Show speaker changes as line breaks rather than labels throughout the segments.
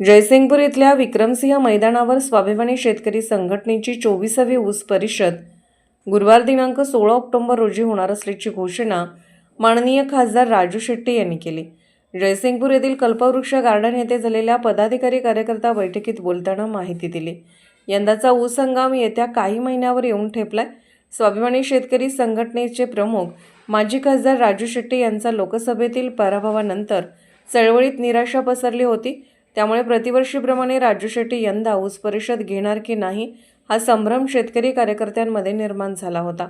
जयसिंगपूर इथल्या विक्रमसिंह मैदानावर स्वाभिमानी शेतकरी संघटनेची चोवीसावी ऊस परिषद गुरुवार दिनांक सोळा ऑक्टोबर रोजी होणार असल्याची घोषणा माननीय खासदार राजू शेट्टी यांनी केली. जयसिंगपूर येथील कल्पवृक्ष गार्डन येथे झालेल्या पदाधिकारी कार्यकर्ता बैठकीत बोलताना माहिती दिली. यंदाचा ऊस हंगाम येत्या काही महिन्यावर येऊन ठेपलाय. स्वाभिमानी शेतकरी संघटनेचे प्रमुख माजी खासदार राजू शेट्टी यांचा लोकसभेतील पराभवानंतर चळवळीत निराशा पसरली होती. त्यामुळे प्रतिवर्षीप्रमाणे राजू शेट्टी यंदा ऊस परिषद घेणार की नाही हा संभ्रम शेतकरी कार्यकर्त्यांमध्ये निर्माण झाला होता.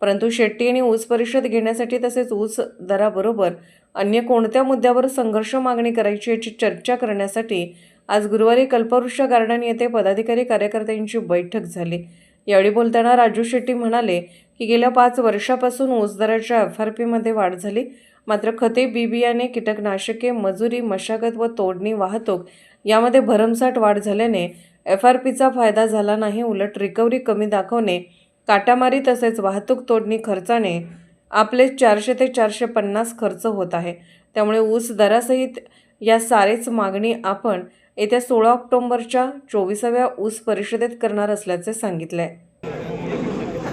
परंतु शेट्टी यांनी ऊस परिषद घेण्यासाठी तसेच ऊस दराबरोबर अन्य कोणत्या मुद्द्यावर संघर्ष मागणी करायची याची चर्चा करण्यासाठी आज गुरुवारी कल्पवृक्ष गार्डन येथे पदाधिकारी कार्यकर्त्यांची बैठक झाली. यावेळी बोलताना राजू शेट्टी म्हणाले की गेल्या पाच वर्षापासून ऊस दराच्या एफ आर पीमध्ये वाढ झाली. मात्र खते बी बियाणे कीटकनाशके मजुरी मशागत व तोडणी वाहतूक यामध्ये भरमसाठ वाढ झाल्याने एफ आर पीचा फायदा झाला नाही. उलट रिकव्हरी कमी दाखवणे काटामारी तसेच वाहतूक तोडणी खर्चाने आपले चारशे ते चारशे पन्नास खर्च होत आहे. त्यामुळे ऊस दरासहित या सारेच मागणी आपण येत्या सोळा ऑक्टोबरच्या चोवीसाव्या ऊस परिषदेत करणार असल्याचे सांगितले.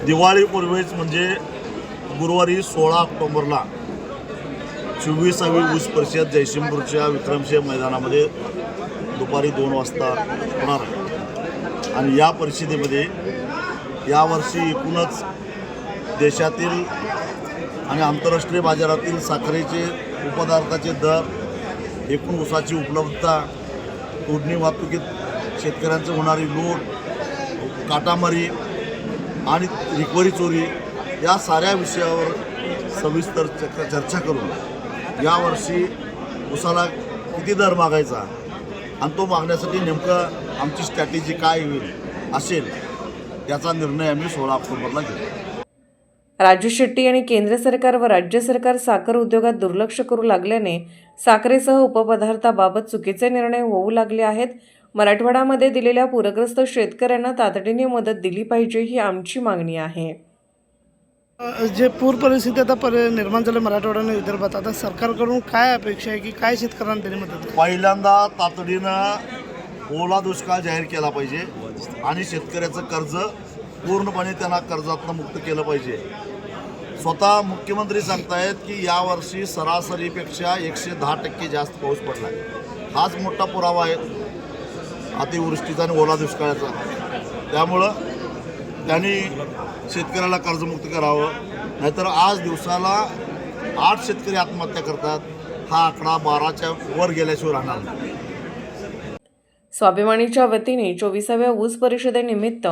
दिवाळीपूर्वीच म्हणजे गुरुवारी सोळा ऑक्टोबरला चोवीसावी ऊस परिषद जयसिंगपूरच्या विक्रमसिंह मैदानामध्ये दुपारी दोन वाजता होणार आहे. आणि या परिषदेमध्ये यावर्षी एकूणच देशातील आणि आंतरराष्ट्रीय बाजारातील साखरेचे उपपदार्थाचे दर एकूण ऊसाची उपलब्धता तोडणी वाहतुकीत शेतकऱ्यांचं होणारी लूट काटामारी आणि रिकवरी चोरी या साऱ्या विषयावर सविस्तर चर्चा करून यावर्षी उसाला किती दर मागायचा? आणि तो मागण्यासाठी नेमकं आमची स्ट्रॅटेजी काय होईल असेल याचा निर्णय आम्ही सोळा ऑक्टोबरला घेऊ.
राजू शेट्टी आणि केंद्र सरकार व राज्य सरकार साखर उद्योगात दुर्लक्ष करू लागल्याने साखरेसह उपपदार्थाबाबत चुकीचे निर्णय होऊ लागले आहेत. मराठवाड्यामध्ये दिलेल्या पूरग्रस्त शेतकऱ्यांना तातडीने मदत दिली पाहिजे ही आमची मागणी आहे.
जे पूर परिस्थिती आता पर निर्माण झाली मराठवाड्याने विदर्भात आता सरकारकडून काय अपेक्षा आहे की काय शेतकऱ्यांना त्यांनी मदत
पहिल्यांदा तातडीनं ओला दुष्काळ जाहीर केला पाहिजे आणि शेतकऱ्याचं कर्ज पूर्णपणे त्यांना कर्जातनं मुक्त केलं पाहिजे. स्वतः मुख्यमंत्री सांगतायत की यावर्षी सरासरीपेक्षा एकशे दहा टक्के जास्त पाऊस पडला आहे. हाच मोठा पुरावा आहे अतिवृष्टीचा आणि ओला दुष्काळाचा. त्यामुळं त्यांनी शेतकऱ्याला कर्जमुक्त करावं. नाहीतर आज दिवसाला आठ शेतकरी आत्महत्या करतात. हा आकडा बाराच्या वर गेल्याशिवाय राहणार नाही.
स्वाभिमानीच्या वतीने चोवीसाव्या ऊस परिषदेनिमित्त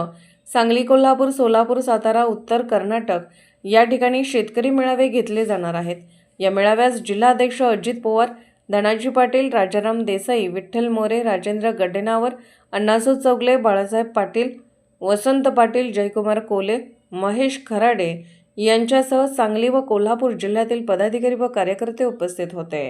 सांगली कोल्हापूर सोलापूर सातारा उत्तर कर्नाटक या ठिकाणी शेतकरी मेळावे घेतले जाणार आहेत. या मेळाव्यास जिल्हाध्यक्ष अजित पवार धनाजी पाटील राजाराम देसाई विठ्ठल मोरे राजेंद्र गडेनावर अण्णासू चौगले बाळासाहेब पाटील वसंत पाटील जयकुमार कोले महेश खराडे यांच्यासह सांगली व कोल्हापूर जिल्ह्यातील पदाधिकारी व कार्यकर्ते उपस्थित होते.